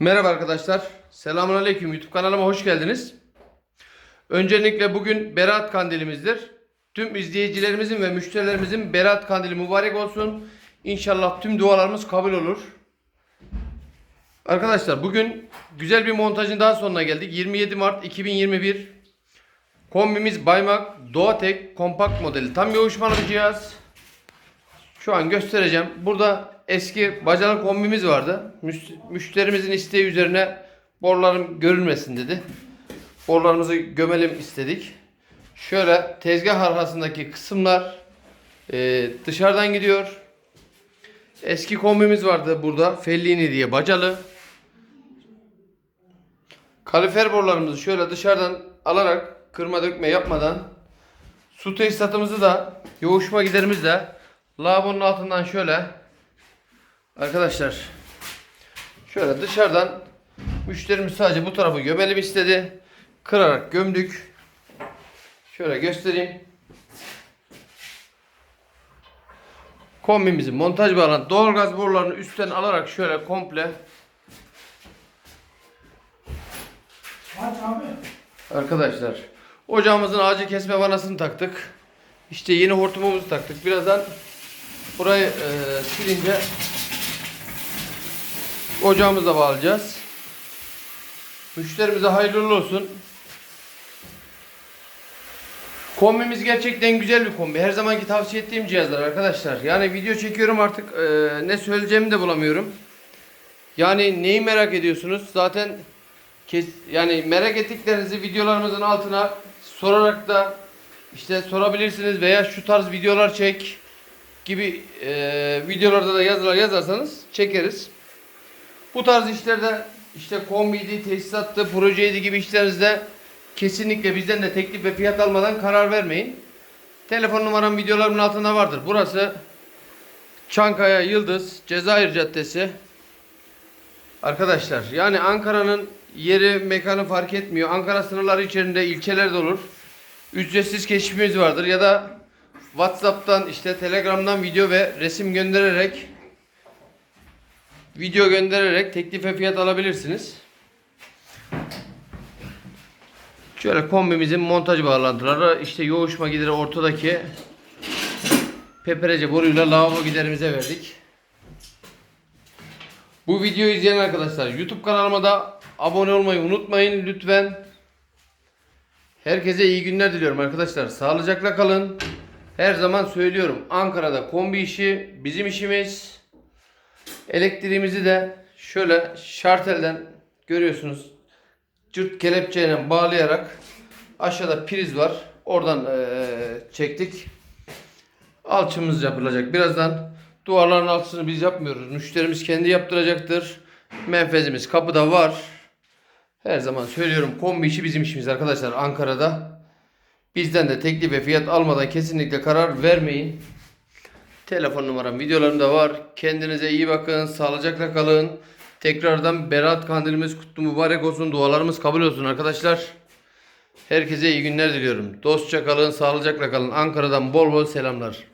Merhaba arkadaşlar. Selamun Aleyküm. YouTube kanalıma hoş geldiniz. Öncelikle bugün Berat Kandilimizdir. Tüm izleyicilerimizin ve müşterilerimizin Berat Kandili mübarek olsun. İnşallah tüm dualarımız kabul olur. Arkadaşlar bugün güzel bir montajın daha sonuna geldik. 27 Mart 2021. Kombimiz Baymak Doğatek kompakt modeli. Tam yoğuşmalı bir cihaz. Şu an göstereceğim. Burada eski bacalı kombimiz vardı. Müş- Müşterimizin isteği üzerine borlarım görünmesin dedi. Borlarımızı gömelim istedik. Şöyle tezgah arkasındaki kısımlar e, dışarıdan gidiyor. Eski kombimiz vardı burada. Fellini diye bacalı. Kalifer borlarımızı şöyle dışarıdan alarak kırma dökme yapmadan su tesisatımızı da yoğuşma giderimiz de lavabonun altından şöyle arkadaşlar şöyle dışarıdan müşterimiz sadece bu tarafı gömelim istedi. Kırarak gömdük. Şöyle göstereyim. Kombimizin montaj bağlantı doğalgaz borularını üstten alarak şöyle komple. Arkadaşlar ocağımızın acil kesme vanasını taktık. İşte yeni hortumumuzu taktık. Birazdan burayı e, silince ocağımıza bağlayacağız. Müşterimize hayırlı olsun. Kombimiz gerçekten güzel bir kombi. Her zamanki tavsiye ettiğim cihazlar arkadaşlar. Yani video çekiyorum artık e, ne söyleyeceğimi de bulamıyorum. Yani neyi merak ediyorsunuz? Zaten kes, yani merak ettiklerinizi videolarımızın altına sorarak da işte sorabilirsiniz veya şu tarz videolar çek gibi e, videolarda da yazılar yazarsanız çekeriz. Bu tarz işlerde işte kombiydi, tesisattı, projeydi gibi işlerinizde kesinlikle bizden de teklif ve fiyat almadan karar vermeyin. Telefon numaram videolarımın altında vardır. Burası Çankaya Yıldız Cezayir Caddesi. Arkadaşlar yani Ankara'nın yeri mekanı fark etmiyor. Ankara sınırları içerisinde ilçeler de olur. Ücretsiz keşfimiz vardır ya da WhatsApp'tan işte Telegram'dan video ve resim göndererek video göndererek teklif ve fiyat alabilirsiniz. Şöyle kombimizin montaj bağlantıları işte yoğuşma gideri ortadaki peperece boruyla lavabo giderimize verdik. Bu videoyu izleyen arkadaşlar YouTube kanalıma da abone olmayı unutmayın lütfen. Herkese iyi günler diliyorum arkadaşlar. Sağlıcakla kalın. Her zaman söylüyorum Ankara'da kombi işi bizim işimiz. Elektriğimizi de şöyle şartelden görüyorsunuz. Cırt kelepçeyle bağlayarak aşağıda priz var. Oradan eee, çektik. Alçımız yapılacak. Birazdan duvarların altısını biz yapmıyoruz. Müşterimiz kendi yaptıracaktır. Menfezimiz kapıda var. Her zaman söylüyorum kombi işi bizim işimiz arkadaşlar Ankara'da. Bizden de teklif ve fiyat almadan kesinlikle karar vermeyin. Telefon numaram videolarımda var. Kendinize iyi bakın. Sağlıcakla kalın. Tekrardan Berat Kandilimiz kutlu mübarek olsun. Dualarımız kabul olsun arkadaşlar. Herkese iyi günler diliyorum. Dostça kalın, sağlıcakla kalın. Ankara'dan bol bol selamlar.